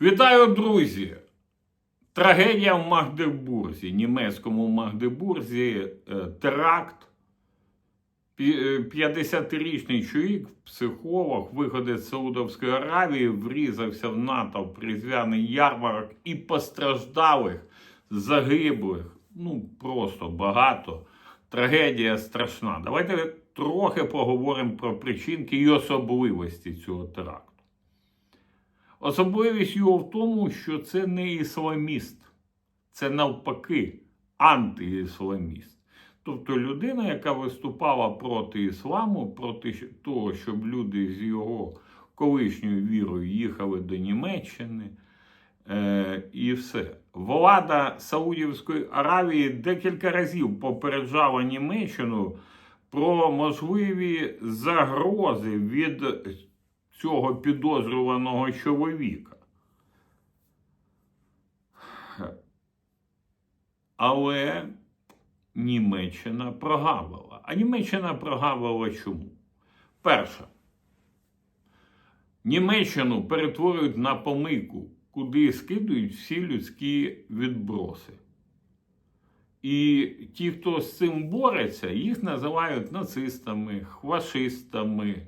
Вітаю, друзі! Трагедія в Магдебурзі, німецькому Магдебурзі, е, теракт. Е, 50-річний чоловік, психолог, виходець з Саудовської Аравії, врізався в натовп різдвяний ярмарок і постраждалих, загиблих. Ну, просто багато. Трагедія страшна. Давайте трохи поговоримо про причинки і особливості цього теракту. Особливість його в тому, що це не ісламіст, це навпаки антиісламіст. Тобто людина, яка виступала проти ісламу, проти того, щоб люди з його колишньою вірою їхали до Німеччини. Е, і все. Влада Саудівської Аравії декілька разів попереджала Німеччину про можливі загрози від цього підозрюваного чоловіка. Але Німеччина прогавила. А Німеччина прогавила чому? Перше, Німеччину перетворюють на помийку, куди скидують всі людські відброси. І ті, хто з цим бореться, їх називають нацистами, хвашистами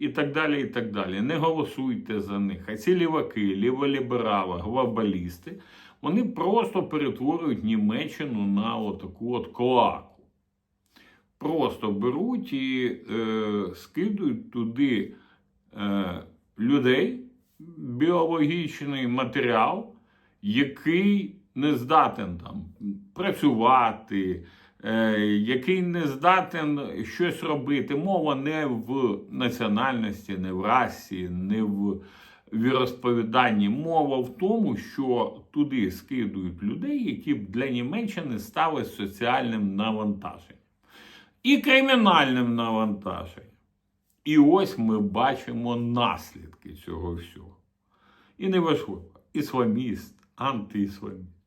і так далі. і так далі. Не голосуйте за них. А ці ліваки, ліволіберали, глобалісти, вони просто перетворюють Німеччину на отаку от клаку. Просто беруть і е, скидують туди е, людей, біологічний матеріал, який не здатен там працювати, який не здатен щось робити. Мова не в національності, не в расі, не в віросповіданні. Мова в тому, що туди скидують людей, які б для Німеччини стали соціальним навантаженням і кримінальним навантаженням. І ось ми бачимо наслідки цього всього. І неважливо, ісламіст, антиісламіст.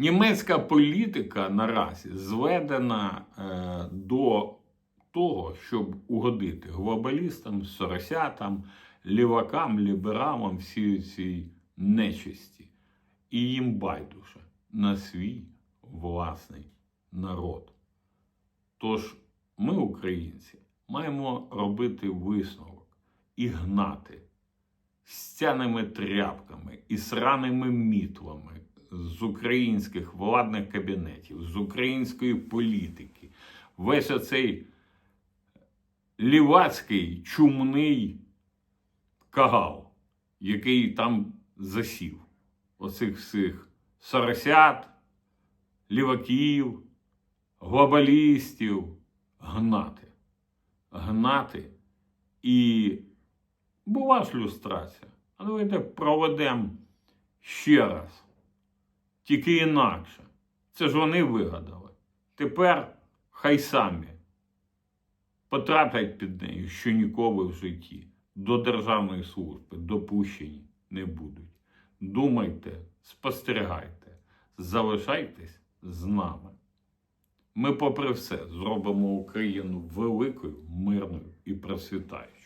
Німецька політика наразі зведена е, до того, щоб угодити глобалістам, соросятам, лівакам, лібералам, всій цій нечисті. І їм байдуже на свій власний народ. Тож ми, українці, маємо робити висновок і гнати стяними тряпками і сраними мітлами з українських владних кабінетів, з української політики. Весь оцей лівацький чумний кагал, який там засів. Оцих всіх соросят, ліваків, глобалістів гнати. Гнати. І була ж люстрація. А давайте проведемо ще раз. Тільки інакше. Це ж вони вигадали. Тепер хай самі потраплять під нею, що ніколи в житті до державної служби допущені не будуть. Думайте, спостерігайте, залишайтесь з нами. Ми, попри все, зробимо Україну великою, мирною і процвітаючою.